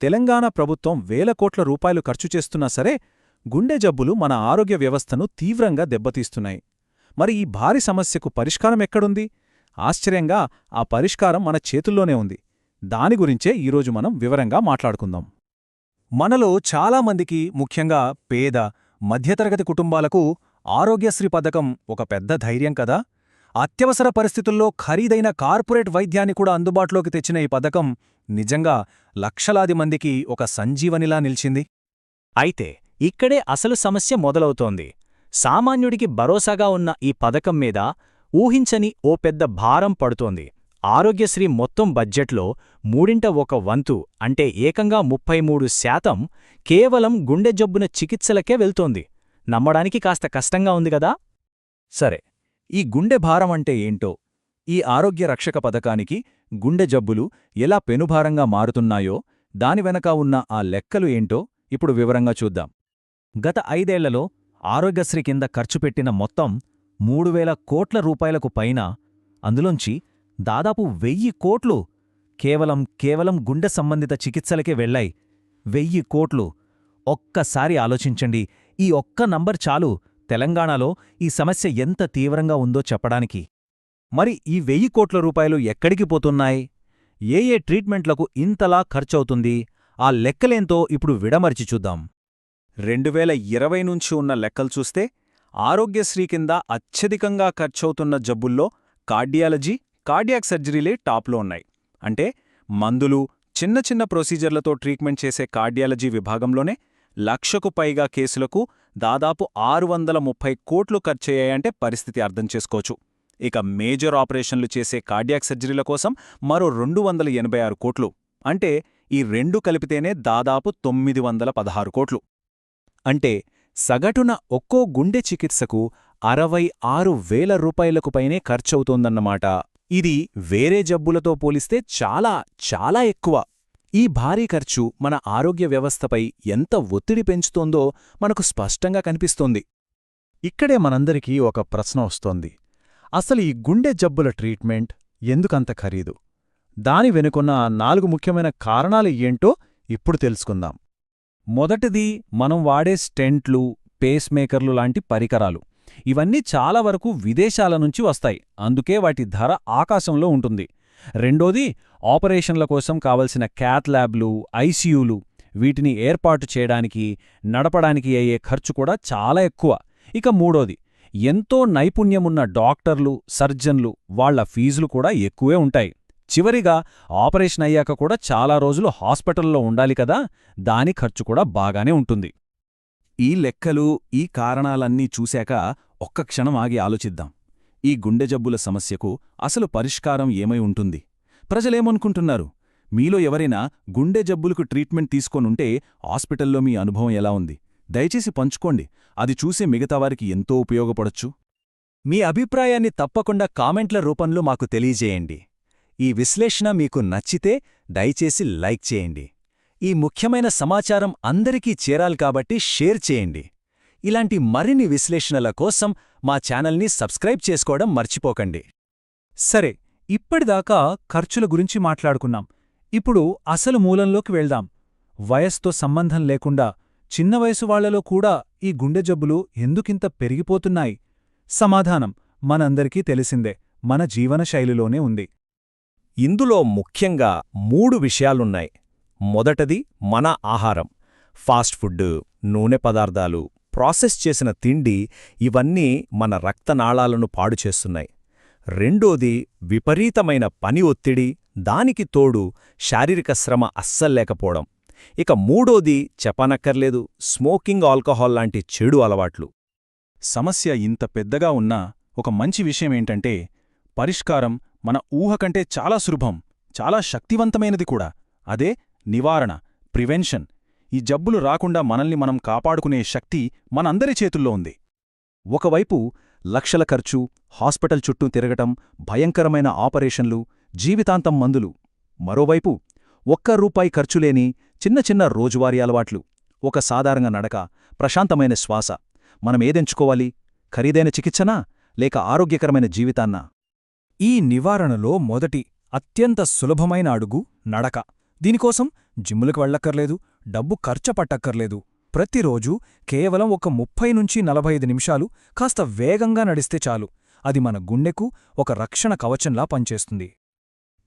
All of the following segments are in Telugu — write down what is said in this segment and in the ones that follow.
తెలంగాణ ప్రభుత్వం వేల కోట్ల రూపాయలు ఖర్చు చేస్తున్నా సరే గుండె జబ్బులు మన ఆరోగ్య వ్యవస్థను తీవ్రంగా దెబ్బతీస్తున్నాయి. మరి ఈ భారీ సమస్యకు పరిష్కారం ఎక్కడుంది? ఆశ్చర్యంగా ఆ పరిష్కారం మన చేతుల్లోనే ఉంది. దాని గురించే ఈరోజు మనం వివరంగా మాట్లాడుకుందాం. మనలో చాలామందికి ముఖ్యంగా పేద మధ్యతరగతి కుటుంబాలకు ఆరోగ్యశ్రీ పథకం ఒక పెద్ద ధైర్యం కదా? అత్యవసర పరిస్థితుల్లో ఖరీదైన కార్పొరేట్ వైద్యాన్ని కూడా అందుబాటులోకి తెచ్చిన ఈ పథకం నిజంగా లక్షలాది మందికి ఒక సంజీవనిలా నిలిచింది. అయితే ఇక్కడే అసలు సమస్య మొదలవుతోంది. సామాన్యుడికి భరోసాగా ఉన్న ఈ పథకం మీద ఊహించని ఓ పెద్ద భారం పడుతోంది. ఆరోగ్యశ్రీ మొత్తం బడ్జెట్లో మూడింట ఒక వంతు అంటే ఏకంగా ముప్పై మూడు శాతం కేవలం గుండె జబ్బున చికిత్సలకే వెళ్తోంది. నమ్మడానికి కాస్త కష్టంగా ఉందిగదా సరే ఈ గుండె భారం అంటే ఏంటో? ఈ ఆరోగ్య రక్షక పథకానికి గుండె జబ్బులు ఎలా పెనుభారంగా మారుతున్నాయో దాని వెనక ఉన్న ఆ లెక్కలు ఏంటో ఇప్పుడు వివరంగా చూద్దాం. గత ఐదేళ్ళలో ఆరోగ్యశ్రీ కింద ఖర్చు పెట్టిన మొత్తం మూడు వేల కోట్ల రూపాయలకు పైన అందులోంచి దాదాపు వెయ్యి కోట్లు కేవలం కేవలం గుండె సంబంధిత చికిత్సలకే వెళ్ళాయి వెయ్యి కోట్లు. ఒక్కసారి ఆలోచించండి. ఈ ఒక్క నంబర్ చాలు. తెలంగాణలో ఈ సమస్య ఎంత తీవ్రంగా ఉందో చెప్పడానికి. మరి ఈ వెయ్యి కోట్ల రూపాయలు ఎక్కడికి పోతున్నాయి? ఏ ఏ ట్రీట్మెంట్లకు ఇంతలా ఖర్చవుతుంది? ఆ లెక్కలేంతో ఇప్పుడు విడమర్చి చూద్దాం. రెండువేల ఇరవై నుంచి ఉన్న లెక్కలు చూస్తే ఆరోగ్యశ్రీ కింద అత్యధికంగా ఖర్చవుతున్న జబ్బుల్లో కార్డియాలజీ కార్డియాక్ సర్జరీలే టాప్లో ఉన్నాయి. అంటే మందులు చిన్న చిన్న ప్రొసీజర్లతో ట్రీట్మెంట్ చేసే కార్డియాలజీ విభాగంలోనే లక్షకు పైగా కేసులకు దాదాపు ఆరు వందల ముప్పై కోట్లు ఖర్చయ్యాయంటే పరిస్థితి అర్థం చేసుకోవచ్చు. ఇక మేజర్ ఆపరేషన్లు చేసే కార్డియాక్ సర్జరీల కోసం మరో రెండు వందల ఎనభై ఆరు కోట్లు. అంటే ఈ రెండు కలిపితేనే దాదాపు తొమ్మిది వందల పదహారు కోట్లు. అంటే సగటున ఒక్కో గుండె చికిత్సకు అరవై ఆరు వేల రూపాయలకు పైనే ఖర్చవుతోందన్నమాట. ఇది వేరే జబ్బులతో పోలిస్తే చాలా చాలా ఎక్కువ. ఈ భారీ ఖర్చు మన ఆరోగ్య వ్యవస్థపై ఎంత ఒత్తిడి పెంచుతోందో మనకు స్పష్టంగా కనిపిస్తోంది. ఇక్కడే మనందరికీ ఒక ప్రశ్న వస్తోంది. అసలు ఈ గుండె జబ్బుల ట్రీట్మెంట్ ఎందుకంత ఖరీదు? దాని వెనుకున్న నాలుగు ముఖ్యమైన కారణాలు ఏంటో ఇప్పుడు తెలుసుకుందాం. మొదటిది మనం వాడే స్టెంట్లు పేస్మేకర్లు లాంటి పరికరాలు. ఇవన్నీ చాలా వరకు విదేశాల నుంచి వస్తాయి. అందుకే వాటి ధర ఆకాశంలో ఉంటుంది. రెండోది ఆపరేషన్ల కోసం కావలసిన క్యాత్ ల్యాబ్లు ఐసీయూలు వీటిని ఏర్పాటు చేయడానికి నడపడానికి అయ్యే ఖర్చు కూడా చాలా ఎక్కువ. ఇక మూడోది ఎంతో నైపుణ్యమున్న డాక్టర్లు సర్జన్లు వాళ్ళ ఫీజులు కూడా ఎక్కువే ఉంటాయి. చివరిగా ఆపరేషన్ అయ్యాక కూడా చాలా రోజులు హాస్పిటల్లో ఉండాలి కదా దాని ఖర్చు కూడా బాగానే ఉంటుంది. ఈ లెక్కలు ఈ కారణాలన్నీ చూశాక ఒక్క క్షణం ఆగి ఆలోచిద్దాం. ఈ గుండె జబ్బుల సమస్యకు అసలు పరిష్కారం ఏమై ఉంటుంది? ప్రజలేమనుకుంటున్నారు? మీలో ఎవరైనా గుండె జబ్బులకు ట్రీట్మెంట్ తీసుకోనుంటే హాస్పిటల్లో మీ అనుభవం ఎలా ఉంది? దయచేసి పంచుకోండి. అది చూసి మిగతావారికి ఎంతో ఉపయోగపడొచ్చు. మీ అభిప్రాయాన్ని తప్పకుండా కామెంట్ల రూపంలో మాకు తెలియజేయండి. ఈ విశ్లేషణ మీకు నచ్చితే దయచేసి లైక్ చేయండి. ఈ ముఖ్యమైన సమాచారం అందరికీ చేరాలి కాబట్టి షేర్ చేయండి. ఇలాంటి మరిన్ని విశ్లేషణల కోసం మా ఛానల్ని సబ్స్క్రైబ్ చేసుకోవడం మర్చిపోకండి. సరే ఇప్పటిదాకా ఖర్చుల గురించి మాట్లాడుకున్నాం. ఇప్పుడు అసలు మూలంలోకి వెళ్దాం. వయస్తో సంబంధం లేకుండా చిన్న వయసు వాళ్ళలో కూడా ఈ గుండె జబ్బులు ఎందుకింత పెరిగిపోతున్నాయి? సమాధానం మనందరికీ తెలిసిందే మన జీవనశైలిలోనే ఉంది. ఇందులో ముఖ్యంగా మూడు విషయాలున్నాయి. మొదటది మన ఆహారం. ఫాస్ట్ ఫుడ్ నూనె పదార్థాలు ప్రాసెస్ చేసిన తిండి ఇవన్నీ మన రక్తనాళాలను పాడు చేస్తున్నాయి. రెండోది విపరీతమైన పని ఒత్తిడి దానికి తోడు శారీరక శ్రమ అస్సల్లేకపోవడం ఇక మూడోది చెప్పనక్కర్లేదు స్మోకింగ్ ఆల్కహాల్ లాంటి చెడు అలవాట్లు. సమస్య ఇంత పెద్దగా ఉన్నా ఒక మంచి విషయమేంటంటే పరిష్కారం మన ఊహ కంటే చాలా సులభం చాలా శక్తివంతమైనది కూడా. అదే నివారణ ప్రివెన్షన్. ఈ జబ్బులు రాకుండా మనల్ని మనం కాపాడుకునే శక్తి మనందరి చేతుల్లో ఉంది. ఒకవైపు లక్షల ఖర్చు హాస్పిటల్ చుట్టూ తిరగటం భయంకరమైన ఆపరేషన్లు జీవితాంతం మందులు. మరోవైపు ఒక్క రూపాయి ఖర్చులేని చిన్న చిన్న రోజువారీ అలవాట్లు ఒక సాధారణ నడక ప్రశాంతమైన శ్వాస. మనమేదెంచుకోవాలి ఖరీదైన చికిత్సనా? లేక ఆరోగ్యకరమైన జీవితాన్నా? ఈ నివారణలో మొదటి అత్యంత సులభమైన అడుగు నడక. దీనికోసం జిమ్ములకు వెళ్ళక్కర్లేదు డబ్బు ఖర్చపట్టక్కర్లేదు. ప్రతిరోజూ కేవలం ఒక ముప్పై నుంచి నలభై ఐదు నిమిషాలు కాస్త వేగంగా నడిస్తే చాలు. అది మన గుండెకు ఒక రక్షణ కవచంలా పనిచేస్తుంది.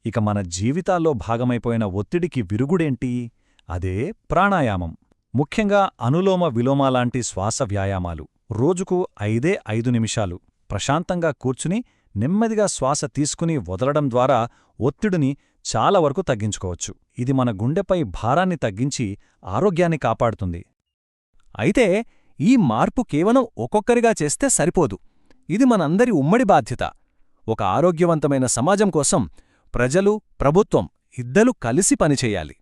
ఇక మన జీవితాల్లో భాగమైపోయిన ఒత్తిడికి విరుగుడేంటి? అదే ప్రాణాయామం. ముఖ్యంగా అనులోమ విలోమాలాంటి శ్వాస వ్యాయామాలు. రోజుకు ఐదే ఐదు నిమిషాలు. ప్రశాంతంగా కూర్చుని నెమ్మదిగా శ్వాస తీసుకుని వదలడం ద్వారా ఒత్తిడిని చాలా వరకు తగ్గించుకోవచ్చు. ఇది మన గుండెపై భారాన్ని తగ్గించి ఆరోగ్యాన్ని కాపాడుతుంది. అయితే ఈ మార్పు కేవలం ఒక్కొక్కరిగా చేస్తే సరిపోదు. ఇది మనందరి ఉమ్మడి బాధ్యత. ఒక ఆరోగ్యవంతమైన సమాజం కోసం ప్రజలు ప్రభుత్వం ఇద్దరూ కలిసి పనిచేయాలి.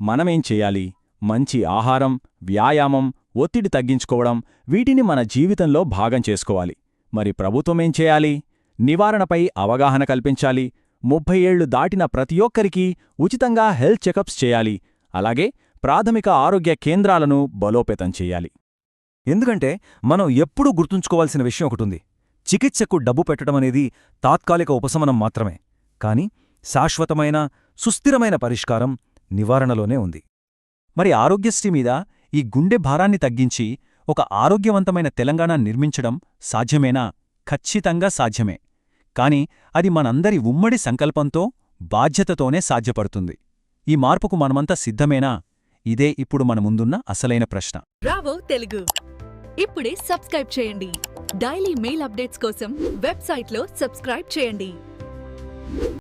మనమేం చేయాలి? మంచి ఆహారం వ్యాయామం ఒత్తిడి తగ్గించుకోవడం వీటిని మన జీవితంలో భాగం చేసుకోవాలి. మరి ప్రభుత్వమేం చేయాలి? నివారణపై అవగాహన కల్పించాలి. ముప్పై ఏళ్ళు దాటిన ప్రతి ఒక్కరికీ ఉచితంగా హెల్త్ చెకప్స్ చేయాలి. అలాగే ప్రాథమిక ఆరోగ్య కేంద్రాలను బలోపేతం చేయాలి. ఎందుకంటే మనం ఎప్పుడూ గుర్తుంచుకోవాల్సిన విషయం ఒకటుంది. చికిత్సకు డబ్బు పెట్టడమనేది తాత్కాలిక ఉపశమనం మాత్రమే. కాని శాశ్వతమైన సుస్థిరమైన పరిష్కారం నివారణలోనే ఉంది. మరి ఆరోగ్యశ్రీ మీద ఈ గుండె భారాన్ని తగ్గించి ఒక ఆరోగ్యవంతమైన తెలంగాణ నిర్మించడం సాధ్యమేనా? ఖచ్చితంగా సాధ్యమే. కాని అది మనందరి ఉమ్మడి సంకల్పంతో బాధ్యతతోనే సాధ్యపడుతుంది. ఈ మార్పుకు మనమంతా సిద్ధమేనా? ఇదే ఇప్పుడు మన ముందున్న అసలైన ప్రశ్న. బ్రావో తెలుగు. ఇప్పుడే సబ్స్క్రైబ్ చేయండి. డైలీ మెయిల్ అప్డేట్స్ కోసం వెబ్సైట్లో సబ్స్క్రైబ్ చేయండి.